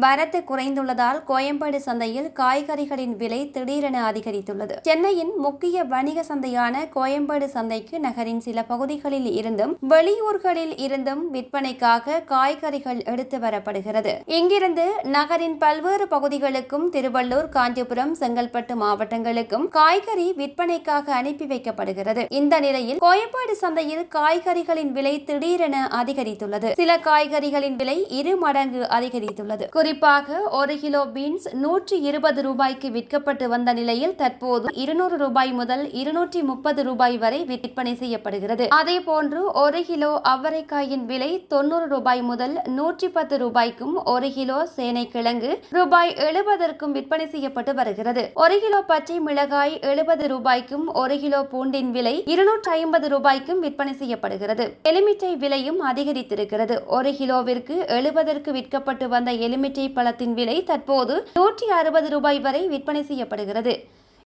வரத்து குறைந்துள்ளதால் கோயம்பேடு சந்தையில் காய்கறிகளின் விலை திடீரென அதிகரித்துள்ளது. சென்னையின் முக்கிய வணிக சந்தையான கோயம்பேடு சந்தைக்கு நகரின் சில பகுதிகளில் இருந்தும் வெளியூர்களில் இருந்தும் விற்பனைக்காக காய்கறிகள் எடுத்து வரப்படுகிறது. இங்கிருந்து நகரின் பல்வேறு பகுதிகளுக்கும் திருவள்ளூர் காஞ்சிபுரம் செங்கல்பட்டு மாவட்டங்களுக்கும் காய்கறி விற்பனைக்காக அனுப்பி வைக்கப்படுகிறது. இந்த நிலையில் கோயம்பேடு சந்தையில் காய்கறிகளின் விலை திடீரென அதிகரித்துள்ளது. சில காய்கறிகளின் விலை இரு மடங்கு அதிகரித்துள்ளது. குறிப்பாக ஒரு கிலோ பீன்ஸ் நூற்றி இருபது ரூபாய்க்கு விற்கப்பட்டு வந்த நிலையில் தற்போது இருநூறு ரூபாய் முதல் இருநூற்றி முப்பது ரூபாய் வரை விற்பனை செய்யப்படுகிறது. அதே போன்று ஒரு கிலோ அவரைக்காயின் விலை தொன்னூறு ரூபாய் முதல் நூற்றி பத்து ரூபாய்க்கும் ஒரு கிலோ சேனை கிழங்கு ரூபாய் எழுபதற்கும் விற்பனை செய்யப்பட்டு வருகிறது. ஒரு கிலோ பச்சை மிளகாய் எழுபது ரூபாய்க்கும் ஒரு கிலோ பூண்டின் விலை இருநூற்றி ஐம்பது ரூபாய்க்கும் விற்பனை செய்யப்படுகிறது. எலுமிச்சை விலையும் அதிகரித்திருக்கிறது. ஒரு கிலோவிற்கு எழுபதற்கு விற்கப்பட்டு வந்த எலுமிச்சை பழத்தின் விலை தற்போது நூற்றி அறுபது ரூபாய் வரை விற்பனை செய்யப்படுகிறது.